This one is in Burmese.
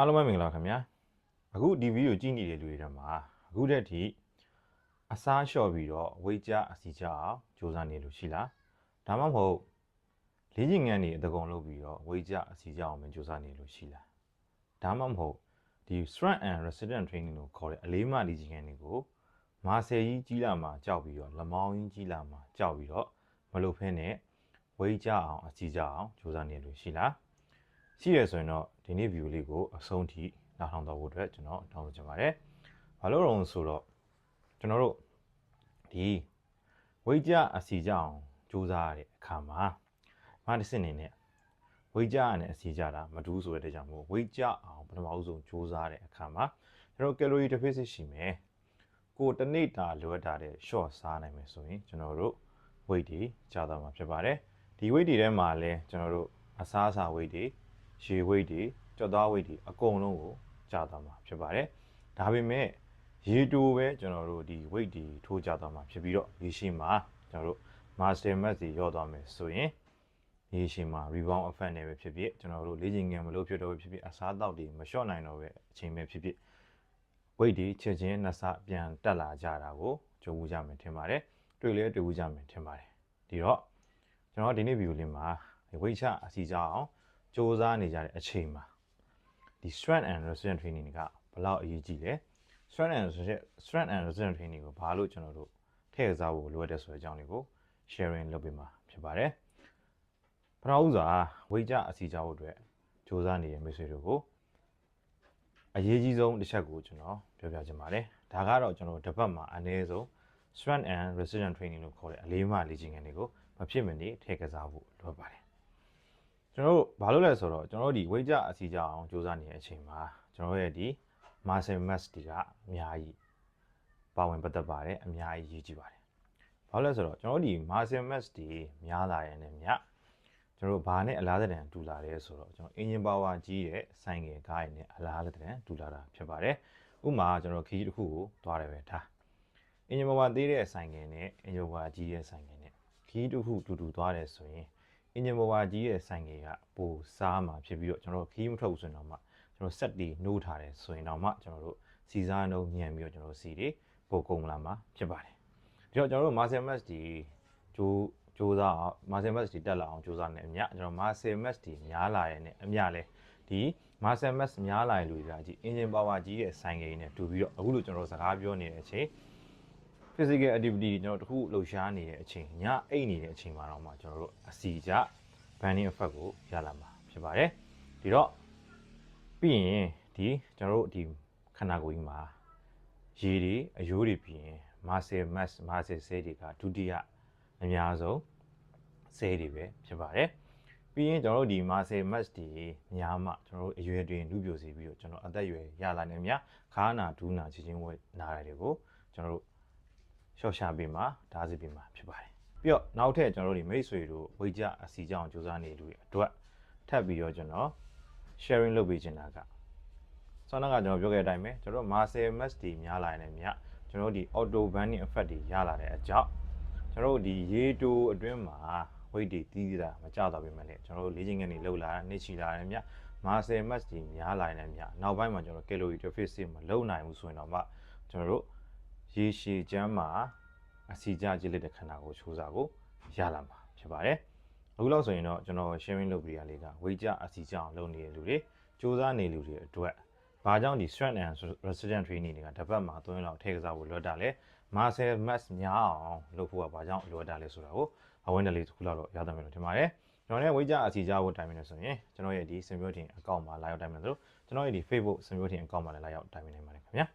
အားလုံးပဲမင်္ဂလာခင်ဗျာအခုဒီဗီဒီယိုကြည့်နေတဲ့လူတွေထဲမှာအခုတည်းထိအစားလျှော့ပြီးတော့ဝိတ်ကြအစီကြအောင်စူးစမ်းနေလို့ရှိလားဒါမှမဟုတ်လေးချင်ငန်းနေအတကုံလုပ်ပြီးတော့ဝိတ်ကြအစီကြအောင်မစူးစမ်းနေလို့ရှိလားဒါမှမဟုတ်ဒီ strength and resistance training လို့ခေါ်တဲ့အလေးမလေးချင်ငန်းတွေကိုမာဆယ်ကြီးကြီးလာမှာကြောက်ပြီးတော့လမောင်းကြီးကြီးလာမှာကြောက်ပြီးတော့မလုပ်ဖဲနဲ့ဝိတ်ကြအောင်အစီကြအောင်စူးစမ်းနေလို့ရှိလား ရှိရဆိုရင်တော့ဒီနေ့ view လေးကိုအဆုံးထိနားထောင်တော့ဖို့အတွက်ကျွန်တော်တောင်းဆိုချင်ပါတယ်။ဘာလို့လဲဆိုတော့ကျွန်တော်တို့ဒီဝိကြအစီကြအောင်စူးစမ်းရတဲ့အခါမှာမတစ်စင်းနေနဲ့ဝိကြရနဲ့အစီကြတာမတူးဆိုတဲ့ကြောင့်မို့ဝိကြအောင်ပထမအဆုံးစူးစမ်းရတဲ့အခါမှာကျွန်တော် calorie deficit ရှိမယ်။ကိုတစ်နေ့တာလိုအပ်တာတဲ့ short စားနိုင်မယ်ဆိုရင်ကျွန်တော်တို့ weight တွေကြာသွားမှာဖြစ်ပါတယ်။ဒီ weight တွေထဲမှာလည်းကျွန်တော်တို့အစားအစာ weight တွေ ရေဝိတ်တွေကြွက်သားဝိတ်တွေအကုန်လုံးကိုကြာသွားမှာဖြစ်ပါတယ်ဒါပေမဲ့ရေတိုပဲကျွန်တော်တို့ဒီဝိတ်တွေထိုးကြသွားမှာဖြစ်ပြီးတော့ရေရှည်မှာကျွန်တော်တို့ master mass တွေရော့သွားမယ်ဆိုရင်ရေရှည်မှာ rebound effect နဲ့ပဲဖြစ်ဖြစ်ကျွန်တော်တို့လေ့ကျင့်ငယ်မလို့ဖြစ်တော့ဖြစ်ဖြစ်အစားအသောက်တွေမလျှော့နိုင်တော့ပဲအချိန်ပဲဖြစ်ဖြစ်ဝိတ်တွေချက်ချင်းနှစ်ဆပြန်တက်လာကြတာကိုကြိုးဦးကြမယ်ထင်ပါတယ်တွေ့လဲတွေ့ဦးကြမယ်ထင်ပါတယ်ဒီတော့ကျွန်တော်ဒီနေ့ဗီဒီယိုလေးမှာဝိတ်ချအစီကြအောင် စ조사နေကြတဲ့အချိန်မှာဒီ strength and resistance training ကဘယ်လောက်အရေးကြီးလဲ strength and resistance strength and resistance training ကိုဘာလို့ကျွန်တော်တို့ထည့်စားဖို့လိုအပ်တယ်ဆိုတဲ့အကြောင်းလေးကို sharing လုပ်ပေးမှာဖြစ်ပါတယ်ပထမဦးစွာဝိတ်ကြအစီကြဖို့အတွက်စ조사နေတဲ့မိတ်ဆွေတို့ကိုအရေးကြီးဆုံးတစ်ချက်ကိုကျွန်တော်ပြောပြချင်ပါတယ်ဒါကတော့ကျွန်တော်တစ်ပတ်မှာအနည်းဆုံး strength and resistance training လို့ခေါ်တဲ့အလေးမလေ့ကျင့်ခန်းတွေကိုမဖြစ်မနေထည့်ကစားဖို့လိုပါတယ် ကျွန်တော်တို့ဘာလို့လဲဆိုတော့ကျွန်တော်တို့ဒီဝိတ်ကြအစီကြအောင်စူးစမ်းနေတဲ့အချိန်မှာကျွန်တော်ရဲ့ဒီ muscle mass တွေကအများကြီးပါဝင်ပတ်သက်ပါတယ်အများကြီးရည်ကြည့်ပါတယ်ဘာလို့လဲဆိုတော့ကျွန်တော်တို့ဒီ muscle mass တွေများလာတဲ့နဲ့မြကျွန်တော်တို့ဘာနဲ့အလားတန်တူလာလဲဆိုတော့ကျွန်တော် engine power ကြီးတဲ့ဆိုင်ငယ်ကားရည်နဲ့အလားတန်တူလာတာဖြစ်ပါတယ်ဥပမာကျွန်တော်ခီးတစ်ခုကိုသွားတယ်ပဲဒါ engine power သေးတဲ့ဆိုင်ငယ်နဲ့ engine power ကြီးတဲ့ဆိုင်ငယ်နဲ့ခီးတစ်ခုတူတူသွားတယ်ဆိုရင် အင်ဂျင်ဘဝါကြီးရဲ့ဆိုင်ငယ်ကပိုစားမှာဖြစ်ပြီးတော့ကျွန်တော်တို့ခီးမထုတ်ဆိုရင်တော့မှကျွန်တော်ဆက်တီနှိုးထားတယ်ဆိုရင်တော့မှကျွန်တော်တို့စီစားနှုံညံပြီးတော့ကျွန်တော်တို့စီတွေပိုကုန်လာမှာဖြစ်ပါတယ်ဒီတော့ကျွန်တော်တို့ muscle mass ဒီဂျိုးစူးစမ်းအောင် muscle mass ဒီတက်လာအောင်စူးစမ်းနေအမြကျွန်တော် muscle mass ဒီများလာရဲ့နဲ့အမြလဲဒီ muscle mass များလာရဲ့လူတွေကကြီး engine power ကြီးရဲ့ဆိုင်ငယ်နဲ့တူပြီးတော့အခုလိုကျွန်တော်တို့စကားပြောနေတဲ့အချိန် physical activity ကျွန်တော်တခုလှုပ်ရှားနေတဲ့အချိန်ညအိတ်နေတဲ့အချိန်မှာတော့မှကျွန်တော်တို့အစီကြ banding effect ကိုရလာမှာဖြစ်ပါတယ်ဒီတော့ပြီးရင်ဒီကျွန်တော်တို့ဒီခန္ဓာကိုယ်ကြီးမှာရေတွေအယိုးတွေပြီးရင် muscle mass muscle cell တွေကဒုတိယအများဆုံး cell တွေပဲဖြစ်ပါတယ်ပြီးရင်ကျွန်တော်တို့ဒီ muscle mass တွေများမှကျွန်တော်တို့အရွယ်တွေနုပြိုစီပြီးတော့ကျွန်တော်အသက်အရွယ်ရလာနေမြခါနာဒူးနာချီချင်းဝဲနားတွေကိုကျွန်တော်တို့ ရှော့ရှာပေးမှာဓာတ်စီပေးမှာဖြစ်ပါတယ်ပြီးတော့နောက်ထပ်ကျွန်တော်တို့ဒီမိတ်ဆွေတို့ဝိကြအစီကြောင်စူးစမ်းနေလူတွေအတွက်ထပ်ပြီးတော့ကျွန်တော် sharing လုပ်ပေးချင်တာကဆောင်းကကျွန်တော်ပြောခဲ့တဲ့အတိုင်းပဲကျွန်တော် muscle mass တွေများလာနေမြကျွန်တော်ဒီ auto banding effect တွေရလာတဲ့အကြောင်းကျွန်တော်ဒီရေတိုအတွင်းမှာ weight တွေတီးတာမကြတော့ပြင်မဲ့လေကျွန်တော်တို့လေ့ကျင့်ခန်းတွေလုပ်လာတာနေ့ချီလာတယ်မြ muscle mass တွေများလာနေမြနောက်ပိုင်းမှာကျွန်တော် calorie deficit မလုပ်နိုင်ဘူးဆိုရင်တော့မှကျွန်တော်တို့ ရေရှည်ကျန်းမှာအစီကြကြည့်လိုက်တဲ့ခန္ဓာကိုယ်ချိုးစားကိုရလာမှာဖြစ်ပါတယ်အခုလောက်ဆိုရင်တော့ကျွန်တော် sharing လုပ်ပြရလေးကဝေကြအစီကြအောင်လုပ်နေတဲ့လူတွေစူးစမ်းနေလူတွေအတွက်ဘာကြောင့်ဒီ strength and resistance training တွေကတစ်ပတ်မှာသုံးရက်လောက်ထည့်ကစားဖို့လွတ်တာလဲ muscle mass များအောင်လုပ်ဖို့ကဘာကြောင့်လွတ်တာလဲဆိုတာကိုအဝင်းတလေးတစ်ခုလောက်တော့ရသမယ်လို့ထင်ပါတယ်ကျွန်တော်လည်းဝေကြအစီကြဖို့တိုင်မယ်ဆိုရင်ကျွန်တော်ရဲ့ဒီ Symbiotin account မှာလာရောက်တိုင်မယ်ဆိုတော့ကျွန်တော်ရဲ့ဒီ Facebook Symbiotin account မှာလည်းလာရောက်တိုင်မယ်နိုင်ပါတယ်ခင်ဗျာ